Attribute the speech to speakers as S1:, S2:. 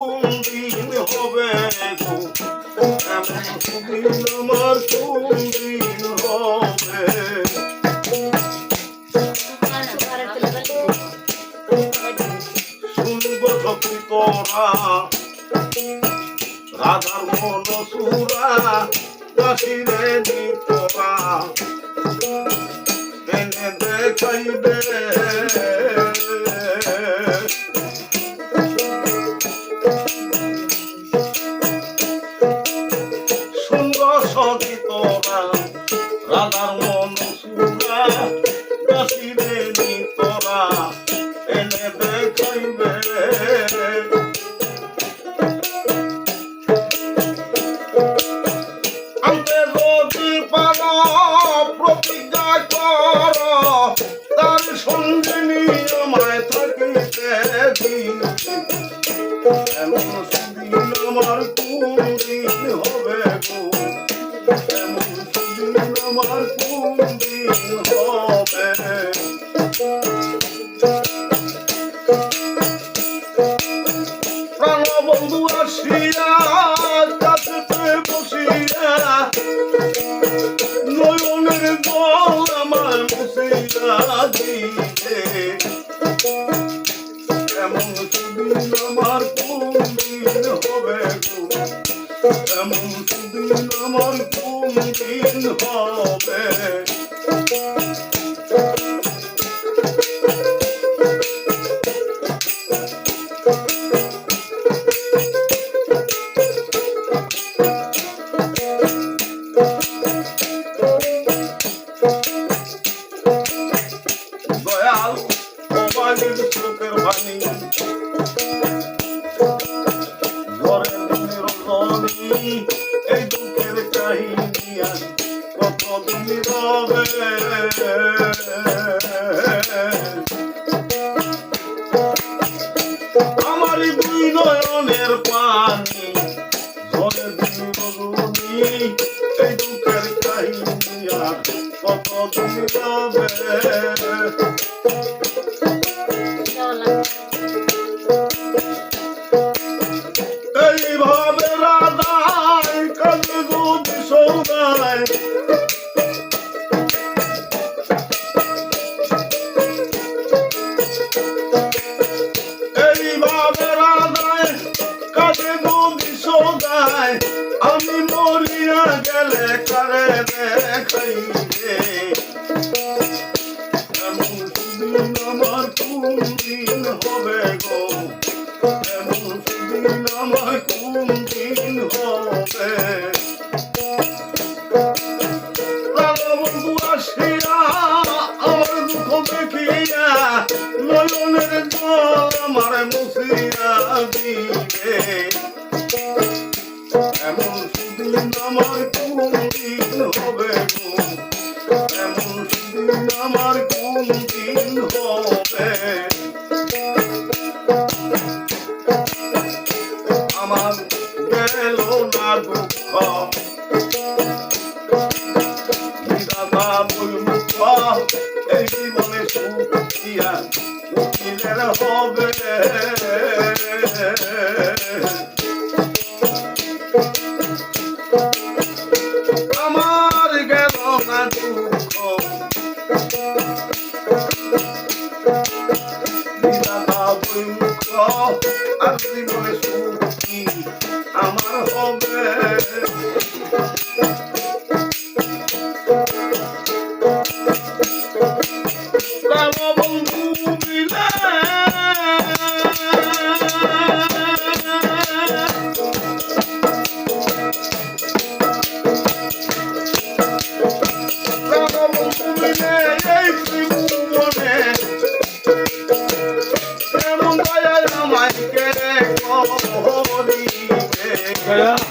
S1: কোন দিন হবে গো এমন দিন আমার কোন দিন হবে শুনব সখী তোরা রাধার মন সুরা দেখাইবে আমার কোন হবে গো? এমন আমার কোন দিন হবে? আসিয়া বসিয়া নয়নের জল আমার মুসিয়া দিলে। হবে এমন দিন আমার কোন দিন হবে এই দুঃখের কাহিনী আর কতদিন নয়নের পানি দিন রজনী এই দুঃখের কাহিনী আর আমি মরিয়া গেলে কারে দেখাইবে? আমার মুছিয়া দিবে এমন সুদিন আমার কোন দিন হবে এমন সুদিন আমার কোন দিন হবে। আমার গেল না উকিলের হবে আমার গেল না দুঃখ বিধাতা বৈমুখ আর জীবনে সুখী আমার হবে